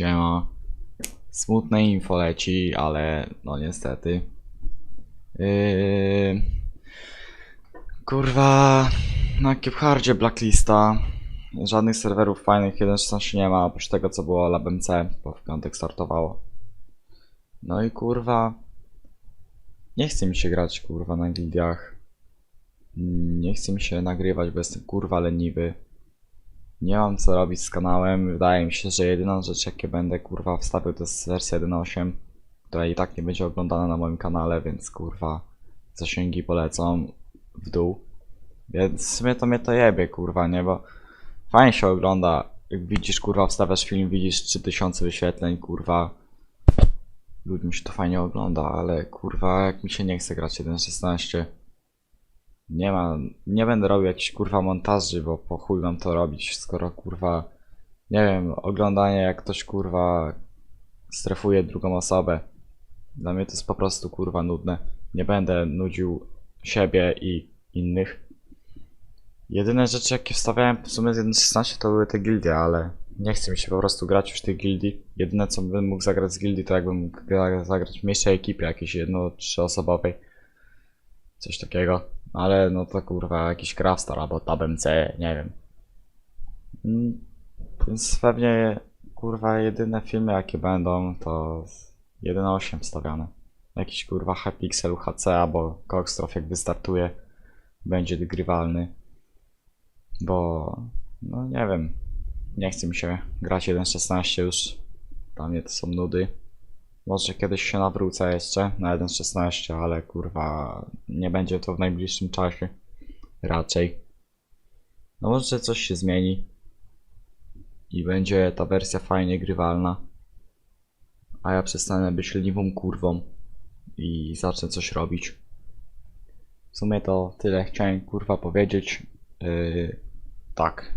Siema. Smutne info leci, ale no niestety. Yy... Kurwa, na Cubhardzie blacklista. Żadnych serwerów fajnych 1.16 nie ma, oprócz tego co było LabMC, bo w piątek startowało. No i kurwa, nie chce mi się grać kurwa na gildiach. Nie chce mi się nagrywać, bo jestem kurwa leniwy. Nie mam co robić z kanałem. Wydaje mi się, że jedyna rzecz jakie będę kurwa wstawił to jest wersja 1.8, która i tak nie będzie oglądana na moim kanale, więc kurwa zasięgi polecą w dół. Więc w sumie to mnie to jebie kurwa, nie? Bo fajnie się ogląda. Jak widzisz kurwa wstawiasz film, widzisz 3000 wyświetleń kurwa. Ludziom się to fajnie ogląda, ale kurwa jak mi się nie chce grać 1.16 nie ma, nie będę robił jakichś kurwa montaży, bo po chuj mam to robić, skoro kurwa, nie wiem, oglądanie jak ktoś kurwa strefuje drugą osobę. Dla mnie to jest po prostu kurwa nudne. Nie będę nudził siebie i innych. Jedyne rzeczy jakie wstawiałem w sumie z 1.16 to były te gildie, ale nie chce mi się po prostu grać już tych gildii. Jedyne co bym mógł zagrać z gildii to jakbym mógł gra- zagrać w mniejszej ekipie jakiejś jedno trzyosobowej. Coś takiego. Ale no to kurwa jakiś Craftstar albo TabMC, nie wiem. Mm, Więc pewnie kurwa jedyne filmy jakie będą to 1.8 wstawiane. Jakiś kurwa Hypixel UHC albo Coxtrof jak wystartuje będzie wygrywalny. Bo no nie wiem. Nie chce mi się grać 1.16 już. Dla mnie to są nudy. Może kiedyś się nawrócę jeszcze na 1.16, ale kurwa nie będzie to w najbliższym czasie. Raczej. No może coś się zmieni. I będzie ta wersja fajnie grywalna. A ja przestanę być leniwą kurwą. I zacznę coś robić. W sumie to tyle chciałem kurwa powiedzieć. Yy, tak.